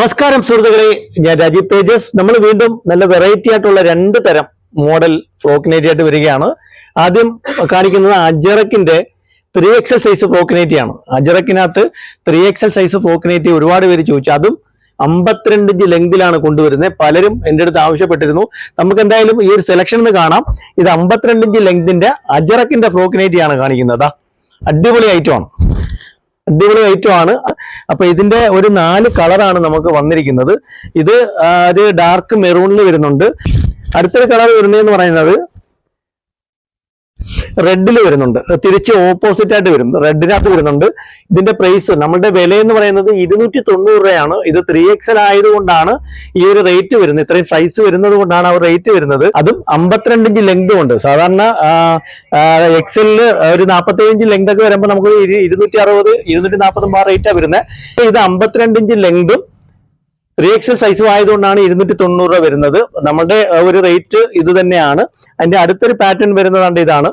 നമസ്കാരം സുഹൃത്തുക്കളെ. ഞാൻ രാജീവ് തേജസ്. നമ്മൾ വീണ്ടും നല്ല വെറൈറ്റി ആയിട്ടുള്ള രണ്ട് തരം മോഡൽ ഫ്രോക്കിനേറ്റി ആയിട്ട് വരികയാണ്. ആദ്യം കാണിക്കുന്നത് അജറക്കിന്റെ three XL size frock nighty ആണ്. അജറക്കിനകത്ത് three XL size frock nighty ഒരുപാട് പേര് ചോദിച്ചു. അതും അമ്പത്തിരണ്ട് ഇഞ്ച് ലെങ്തിലാണ് കൊണ്ടുവരുന്നത്. പലരും എന്റെ അടുത്ത് ആവശ്യപ്പെട്ടിരുന്നു. നമുക്ക് എന്തായാലും ഈ ഒരു സെലക്ഷൻ എന്ന് കാണാം. ഇത് അമ്പത്തിരണ്ട് ഇഞ്ച് ലെങ്തിന്റെ അജറക്കിന്റെ ഫ്രോക്കിനേറ്റി ആണ് കാണിക്കുന്നത്. അടിപൊളി ഐറ്റം ആണ്. അടിപൊളി ഐറ്റം ആണ് അപ്പൊ ഇതിന്റെ ഒരു നാല് കളറാണ് നമുക്ക് വന്നിരിക്കുന്നത്. ഇത് ഒരു ഡാർക്ക് മെറൂണിൽ വരുന്നുണ്ട്. അടുത്തൊരു കളർ വരുന്നതെന്ന് പറയുന്നത് റെഡിൽ വരുന്നുണ്ട്. തിരിച്ച് ഓപ്പോസിറ്റ് ആയിട്ട് വരും റെഡിനകത്ത് വരുന്നുണ്ട്. ഇതിന്റെ പ്രൈസ് നമ്മുടെ വില എന്ന് പറയുന്നത് ഇരുന്നൂറ്റി തൊണ്ണൂറ് രൂപയാണ്. ഇത് ത്രീ എക്സൽ ആയതുകൊണ്ടാണ് ഈ ഒരു റേറ്റ് വരുന്നത്. ഇത്രയും സൈസ് വരുന്നത് കൊണ്ടാണ് ആ റേറ്റ് വരുന്നത്. അതും അമ്പത്തിരണ്ട് ഇഞ്ച് ലെങ്ത് ഉണ്ട്. സാധാരണ എക്സലിൽ ഒരു നാൽപ്പത്തി ഇഞ്ച് ലെങ്ത് ഒക്കെ വരുമ്പോൾ നമുക്ക് ഇരു- ഇരുന്നൂറ്റി അറുപത് ഇരുന്നൂറ്റി നാൽപ്പത്തൊമ്പത് റേറ്റാണ് വരുന്നത് ഇത് അമ്പത്തിരണ്ട് ഇഞ്ച് ലെങ്തും ത്രീ എക്സൽ സൈസും ആയതുകൊണ്ടാണ് ഇരുന്നൂറ്റി തൊണ്ണൂറ് രൂപ വരുന്നത്. നമ്മുടെ ഒരു റേറ്റ് ഇത് തന്നെയാണ്. അതിന്റെ അടുത്തൊരു പാറ്റേൺ വരുന്നതാണ്ട് ഇതാണ്.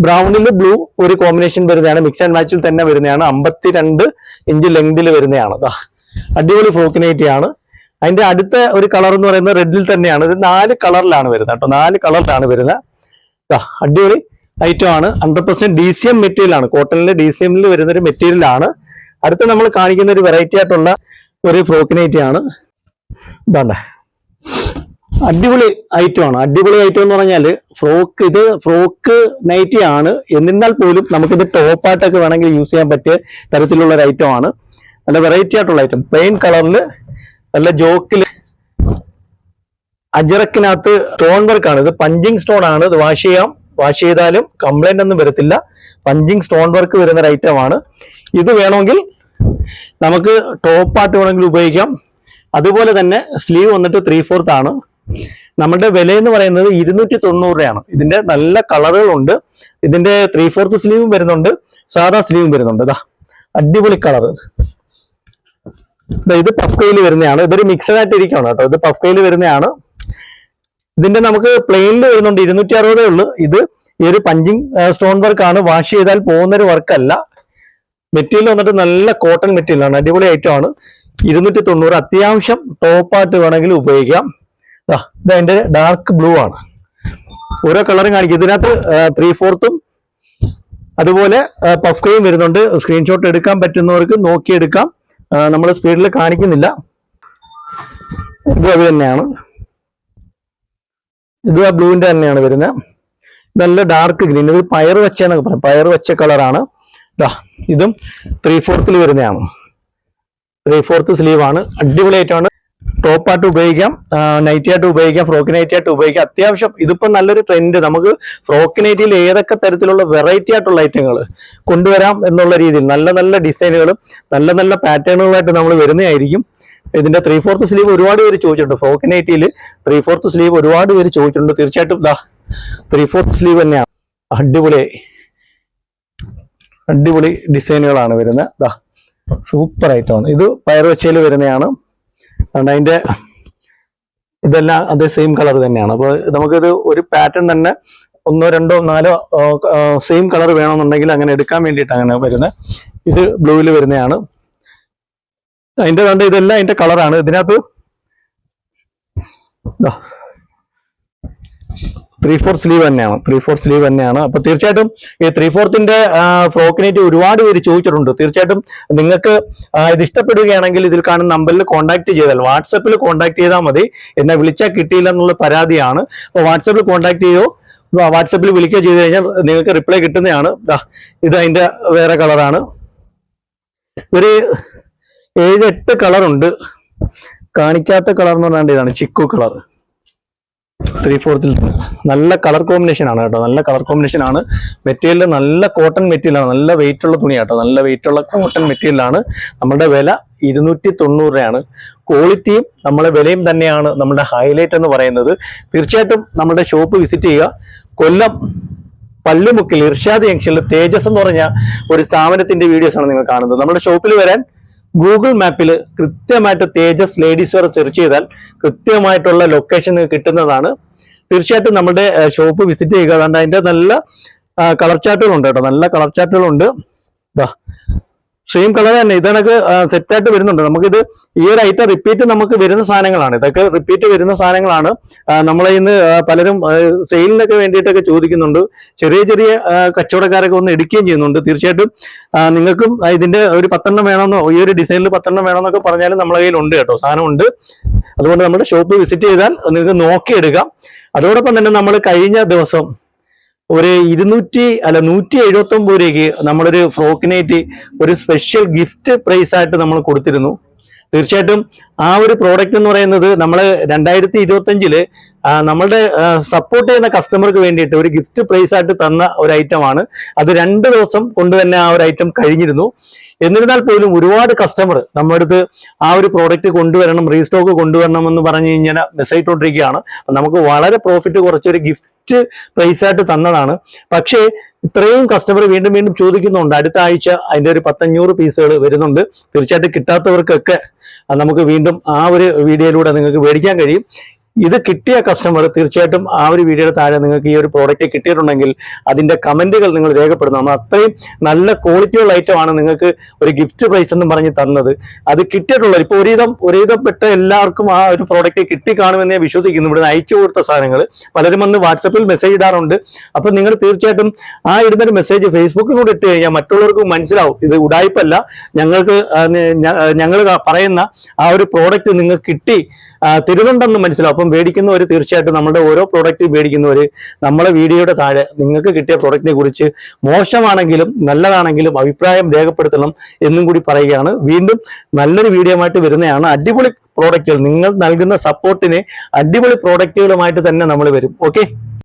ബ്രൗണിൽ ബ്ലൂ ഒരു കോമ്പിനേഷൻ വരുന്നതാണ്. മിക്സ് ആൻഡ് മാച്ചിൽ തന്നെ വരുന്നതാണ്. അമ്പത്തിരണ്ട് ഇഞ്ച് ലെങ്തിൽ വരുന്നതാണ്. അടിപൊളി ഫ്രോക്കിനേറ്റി ആണ്. അതിന്റെ അടുത്ത ഒരു കളർ എന്ന് പറയുന്നത് റെഡിൽ തന്നെയാണ്. ഇത് നാല് കളറിലാണ് വരുന്നത് കേട്ടോ. നാല് കളറിലാണ് വരുന്നത്. അടിപൊളി ഐറ്റം ആണ്. Hundred percent D C M material ആണ്. കോട്ടണിൽ ഡി സി എമ്മിൽ വരുന്ന ഒരു മെറ്റീരിയൽ ആണ്. അടുത്ത നമ്മൾ കാണിക്കുന്ന ഒരു വെറൈറ്റി ആയിട്ടുള്ള ഒരു ആണ് ഇതാണ്ടേ. അടിപൊളി ഐറ്റം ആണ്. അടിപൊളി ഐറ്റം എന്ന് പറഞ്ഞാൽ ഫ്രോക്ക് ഇത് ഫ്രോക്ക് നൈറ്റി ആണ്. എന്നിരുന്നാൽ പോലും നമുക്കിത് ടോപ്പായിട്ടൊക്കെ വേണമെങ്കിൽ യൂസ് ചെയ്യാൻ പറ്റിയ തരത്തിലുള്ള ഒരു ഐറ്റമാണ് നല്ല വെറൈറ്റി ആയിട്ടുള്ള ഐറ്റം പ്ലെയിൻ കളറിൽ നല്ല ജോക്കിൽ അജറക്കിനകത്ത് സ്റ്റോൺ വർക്ക് ആണ്. ഇത് പഞ്ചിങ് സ്റ്റോൺ ആണ്. ഇത് വാഷ് ചെയ്യാം. വാഷ് ചെയ്താലും കംപ്ലൈന്റ് ഒന്നും വരത്തില്ല. പഞ്ചിങ് സ്റ്റോൺ വർക്ക് വരുന്ന ഒരു ഐറ്റം ആണ്. ഇത് വേണമെങ്കിൽ നമുക്ക് ടോപ്പായിട്ട് വേണമെങ്കിൽ ഉപയോഗിക്കാം. അതുപോലെ തന്നെ സ്ലീവ് വന്നിട്ട് ത്രീ ഫോർത്ത് ആണ്. നമ്മുടെ വില എന്ന് പറയുന്നത് ഇരുന്നൂറ്റി തൊണ്ണൂറ് രൂപയാണ്. ഇതിന്റെ നല്ല കളറുകളുണ്ട് ഇതിന്റെ ത്രീ ഫോർത്ത് സ്ലീവും വരുന്നുണ്ട്. സാധാ സ്ലീവും വരുന്നുണ്ട്. ഇതാ അടിപൊളി കളർ ഇത് പഫ്കയിൽ വരുന്നതാണ്. ഇതൊരു മിക്സഡ് ആയിട്ട് ഇരിക്കുകയാണ് കേട്ടോ. ഇത് പഫ്കയിൽ വരുന്നതാണ്. ഇതിന്റെ നമുക്ക് പ്ലെയിനിൽ വരുന്നുണ്ട് ഇരുന്നൂറ്റി അറുപതേ ഉള്ളൂ. ഇത് ഈ ഒരു പഞ്ചിങ് സ്റ്റോൺ വർക്ക് ആണ്. വാഷ് ചെയ്താൽ പോകുന്നൊരു വർക്കല്ല മെറ്റീരിയൽ വന്നിട്ട് നല്ല കോട്ടൺ മെറ്റീരിയൽ ആണ് അടിപൊളി ഐറ്റം ആണ്. ഇരുന്നൂറ്റി തൊണ്ണൂറ് അത്യാവശ്യം ടോപ്പായിട്ട് വേണമെങ്കിൽ ഉപയോഗിക്കാം. ഇത് അതിന്റെ ഡാർക്ക് ബ്ലൂ ആണ്. ഓരോ കളറും കാണിക്കും. ഇതിനകത്ത് ത്രീ ഫോർത്തും അതുപോലെ പഫ് ക്രീം വരുന്നുണ്ട്. സ്ക്രീൻഷോട്ട് എടുക്കാൻ പറ്റുന്നവർക്ക് നോക്കിയെടുക്കാം. നമ്മൾ സ്പീഡിൽ കാണിക്കുന്നില്ല. ഇത് അത് തന്നെയാണ്. ഇത് ആ ബ്ലൂവിന്റെ തന്നെയാണ് വരുന്നത്. നല്ല ഡാർക്ക് ഗ്രീൻ ഇത് പയർ വെച്ചെന്നൊക്കെ പറയാം. പയർ വെച്ച കളറാണ് ഇതും ത്രീ ഫോർത്തിൽ വരുന്നതാണ്. ത്രീ ഫോർത്ത് ആണ്. അടിപൊളി ആയിട്ടാണ് ടോപ്പായിട്ട് ഉപയോഗിക്കാം. നൈറ്റി ആയിട്ട് ഉപയോഗിക്കാം. ഫ്രോക്ക് നൈറ്റി ആയിട്ട് ഉപയോഗിക്കാം. അത്യാവശ്യം ഇതിപ്പോ നല്ലൊരു ട്രെൻഡ് നമുക്ക് ഫ്രോക്ക് നൈറ്റിയിൽ ഏതൊക്കെ തരത്തിലുള്ള വെറൈറ്റി ആയിട്ടുള്ള ഐറ്റങ്ങൾ കൊണ്ടുവരാം എന്നുള്ള രീതിയിൽ നല്ല നല്ല ഡിസൈനുകളും നല്ല നല്ല പാറ്റേണുകളായിട്ട് നമ്മൾ വരുന്നതായിരിക്കും. ഇതിന്റെ ത്രീ ഫോർത്ത് സ്ലീവ് ഒരുപാട് പേര് ചോദിച്ചിട്ടുണ്ട്. ഫ്രോക്ക് നൈറ്റിയിൽ ത്രീ ഫോർത്ത് സ്ലീവ് ഒരുപാട് പേര് ചോദിച്ചിട്ടുണ്ട്. തീർച്ചയായിട്ടും ത്രീ ഫോർത്ത് സ്ലീവ് തന്നെയാണ്. അടിപൊളി. അടിപൊളി ഡിസൈനുകളാണ് വരുന്നത്. ദാ സൂപ്പർ ഐറ്റമാണ് ഇത് പയർ വെച്ചയിൽ വരുന്നതാണ്. അതുകൊണ്ട് അതിന്റെ ഇതെല്ലാം അതേ സെയിം കളർ തന്നെയാണ്. അപ്പോൾ നമുക്കിത് ഒരു പാറ്റേൺ തന്നെ ഒന്നോ രണ്ടോ നാലോ സെയിം കളർ വേണമെന്നുണ്ടെങ്കിൽ അങ്ങനെ എടുക്കാൻ വേണ്ടിയിട്ട് അങ്ങനെ വരുന്നത്. ഇത് ബ്ലൂവിൽ വരുന്നതാണ്. അതിന്റെ കണ്ട് ഇതെല്ലാം അതിന്റെ കളറാണ് ഇതിനകത്ത് ത്രീ ഫോർ സ്ലീവ് തന്നെയാണ്. ത്രീ ഫോർ സ്ലീവ് തന്നെയാണ്. അപ്പൊ തീർച്ചയായിട്ടും ഈ ത്രീ ഫോർത്തിന്റെ ഫ്രോക്കിനേറ്റ് ഒരുപാട് പേര് ചോദിച്ചിട്ടുണ്ട്. തീർച്ചയായിട്ടും നിങ്ങൾക്ക് ഇത് ഇഷ്ടപ്പെടുകയാണെങ്കിൽ ഇതിൽ കാണുന്ന നമ്പറിൽ കോൺടാക്ട് ചെയ്താൽ വാട്സപ്പിൽ കോൺടാക്ട് ചെയ്താൽ മതി. എന്നെ വിളിച്ചാൽ കിട്ടിയില്ല എന്നുള്ള പരാതിയാണ്. അപ്പോൾ വാട്സപ്പിൽ കോൺടാക്ട് ചെയ്യോ? വാട്സപ്പിൽ വിളിക്കുക ചെയ്ത് കഴിഞ്ഞാൽ നിങ്ങൾക്ക് റിപ്ലൈ കിട്ടുന്നതാണ്. ഇത് അതിന്റെ വേറെ കളറാണ് ഒരു ഏഴ് എട്ട് കളറുണ്ട് കാണിക്കാത്ത കളർ എന്ന് പറഞ്ഞാൽ ഇതാണ് ചിക്കു കളർ ത്രീ ഫോർത്തിൽ നല്ല കളർ കോമ്പിനേഷൻ ആണ് കേട്ടോ. നല്ല കളർ കോമ്പിനേഷൻ ആണ്. മെറ്റീരിയൽ നല്ല കോട്ടൺ മെറ്റീരിയൽ ആണ്. നല്ല വെയിറ്റ് ഉള്ള തുണി കേട്ടോ. നല്ല വെയിറ്റ് ഉള്ള കോട്ടൺ മെറ്റീരിയൽ ആണ്. നമ്മുടെ വില ഇരുന്നൂറ്റി തൊണ്ണൂറ് രൂപയാണ് ക്വാളിറ്റിയും നമ്മളെ വിലയും തന്നെയാണ് നമ്മുടെ ഹൈലൈറ്റ് എന്ന് പറയുന്നത്. തീർച്ചയായിട്ടും നമ്മുടെ ഷോപ്പ് വിസിറ്റ് ചെയ്യുക. കൊല്ലം പല്ലുമുക്കിൽ ഇർഷാദ് ജംഗ്ഷനിൽ തേജസ് എന്ന് പറഞ്ഞ ഒരു സ്ഥാപനത്തിന്റെ വീഡിയോസ് ആണ് നിങ്ങൾ കാണുന്നത്. നമ്മുടെ ഷോപ്പിൽ വരാൻ ഗൂഗിൾ മാപ്പിൽ കൃത്യമായിട്ട് തേജസ് ലേഡീസ് വെയർ സെർച്ച് ചെയ്താൽ കൃത്യമായിട്ടുള്ള ലൊക്കേഷൻ കിട്ടുന്നതാണ്. തീർച്ചയായിട്ടും നമ്മുടെ ഷോപ്പ് വിസിറ്റ് ചെയ്യുക. അതുകൊണ്ട് അതിന്റെ നല്ല കളർ ചാർട്ടുകളുണ്ട് കേട്ടോ. നല്ല കളർ ചാർട്ടുകളുണ്ട് സെയിം കളർ തന്നെ. ഇതൊക്കെ സെറ്റ് ആയിട്ട് വരുന്നുണ്ട്. നമുക്കിത് ഈ ഒരു ഐറ്റം റിപ്പീറ്റ് നമുക്ക് വരുന്ന സാധനങ്ങളാണ്. ഇതൊക്കെ റിപ്പീറ്റ് വരുന്ന സാധനങ്ങളാണ്. നമ്മളെ ഇന്ന് പലരും സെയിലിനൊക്കെ വേണ്ടിയിട്ടൊക്കെ ചോദിക്കുന്നുണ്ട്. ചെറിയ ചെറിയ കച്ചവടക്കാരൊക്കെ ഒന്ന് എടുക്കുകയും ചെയ്യുന്നുണ്ട്. തീർച്ചയായിട്ടും നിങ്ങൾക്കും ഇതിന്റെ ഒരു പത്തെണ്ണം വേണമെന്നോ ഈ ഒരു ഡിസൈനിൽ പത്തെണ്ണം വേണമെന്നൊക്കെ പറഞ്ഞാലും നമ്മളെ കയ്യിൽ ഉണ്ട് കേട്ടോ. സാധനം ഉണ്ട് അതുകൊണ്ട് നമ്മുടെ ഷോപ്പ് വിസിറ്റ് ചെയ്താൽ നിങ്ങൾക്ക് നോക്കിയെടുക്കാം. അതോടൊപ്പം തന്നെ നമ്മൾ കഴിഞ്ഞ ദിവസം ഒരു ഇരുന്നൂറ്റി അല്ല നൂറ്റി എഴുപത്തി ഒമ്പത് രൂപയ്ക്ക് നമ്മളൊരു ഫ്രോക്കിനേറ്റ് ഒരു സ്പെഷ്യൽ ഗിഫ്റ്റ് പ്രൈസ് ആയിട്ട് നമ്മൾ കൊടുത്തിരുന്നു. തീർച്ചയായിട്ടും ആ ഒരു പ്രോഡക്റ്റ് എന്ന് പറയുന്നത് നമ്മൾ രണ്ടായിരത്തി ഇരുപത്തി അഞ്ചിൽ നമ്മളുടെ സപ്പോർട്ട് ചെയ്യുന്ന കസ്റ്റമർക്ക് വേണ്ടിയിട്ട് ഒരു ഗിഫ്റ്റ് പ്രൈസ് ആയിട്ട് തന്ന ഒരു ഐറ്റമാണ് അത് രണ്ട് ദിവസം കൊണ്ട് തന്നെ ആ ഒരു ഐറ്റം കഴിഞ്ഞിരുന്നു. എന്നിരുന്നാൽ പോലും ഒരുപാട് കസ്റ്റമർ നമ്മുടെ അടുത്ത് ആ ഒരു പ്രോഡക്റ്റ് കൊണ്ടുവരണം റീസ്റ്റോക്ക് കൊണ്ടുവരണം എന്ന് പറഞ്ഞു കഴിഞ്ഞാൽ മെസ്സേജ് ഇട്ടുകൊണ്ടിരിക്കുകയാണ് നമുക്ക് വളരെ പ്രോഫിറ്റ് കുറച്ചൊരു ഗിഫ്റ്റ് പ്രൈസ് ആയിട്ട് തന്നതാണ്. പക്ഷേ ഇത്രയും കസ്റ്റമർ വീണ്ടും വീണ്ടും ചോദിക്കുന്നുണ്ട്. അടുത്ത ആഴ്ച അതിന്റെ ഒരു പത്തഞ്ഞൂറ് പീസുകൾ വരുന്നുണ്ട്. തീർച്ചയായിട്ടും കിട്ടാത്തവർക്കൊക്കെ നമുക്ക് വീണ്ടും ആ ഒരു വീഡിയോയിലൂടെ നിങ്ങൾക്ക് മേടിക്കാൻ കഴിയും. ഇത് കിട്ടിയ കസ്റ്റമർ തീർച്ചയായിട്ടും ആ ഒരു വീഡിയോയുടെ താഴെ നിങ്ങൾക്ക് ഈ ഒരു പ്രോഡക്റ്റ് കിട്ടിയിട്ടുണ്ടെങ്കിൽ അതിന്റെ കമന്റുകൾ നിങ്ങൾ രേഖപ്പെടുത്തണം. നമ്മൾ അത്രയും നല്ല ക്വാളിറ്റിയുള്ള ആണ് നിങ്ങൾക്ക് ഒരു ഗിഫ്റ്റ് പ്രൈസ് എന്ന് പറഞ്ഞ് തന്നത്. അത് കിട്ടിയിട്ടുള്ളത് ഇപ്പോൾ ഒരുവിധം ഒരുവിധപ്പെട്ട എല്ലാവർക്കും ആ ഒരു പ്രോഡക്റ്റ് കിട്ടിക്കാണുമെന്ന് ഞാൻ വിശ്വസിക്കുന്നു. ഇവിടെ അയച്ചു കൊടുത്ത സാധനങ്ങൾ പലരും വന്ന് വാട്സപ്പിൽ മെസ്സേജ് ഇടാറുണ്ട്. അപ്പൊ നിങ്ങൾ തീർച്ചയായിട്ടും ആ ഇടുന്നൊരു മെസ്സേജ് ഫേസ്ബുക്കിൽ കൂടെ ഇട്ട് കഴിഞ്ഞാൽ മറ്റുള്ളവർക്ക് മനസ്സിലാവും. ഇത് ഉടായ്പല്ല. ഞങ്ങൾക്ക് ഞങ്ങൾ പറയുന്ന ആ ഒരു പ്രോഡക്റ്റ് നിങ്ങൾക്ക് കിട്ടി തരുന്നുണ്ടെന്ന് മനസ്സിലാവും. അപ്പം മേടിക്കുന്നവർ തീർച്ചയായിട്ടും നമ്മുടെ ഓരോ പ്രോഡക്റ്റ് മേടിക്കുന്നവർ നമ്മളെ വീഡിയോയുടെ താഴെ നിങ്ങൾക്ക് കിട്ടിയ പ്രോഡക്റ്റിനെ കുറിച്ച് മോശമാണെങ്കിലും നല്ലതാണെങ്കിലും അഭിപ്രായം രേഖപ്പെടുത്തണം എന്നും കൂടി പറയുകയാണ്. വീണ്ടും നല്ലൊരു വീഡിയോ ആയിട്ട് വരുന്നതാണ്. അടിപൊളി പ്രോഡക്റ്റുകൾ നിങ്ങൾ നൽകുന്ന സപ്പോർട്ടിന് അടിപൊളി പ്രോഡക്റ്റുകളുമായിട്ട് തന്നെ നമ്മൾ വരും. ഓക്കെ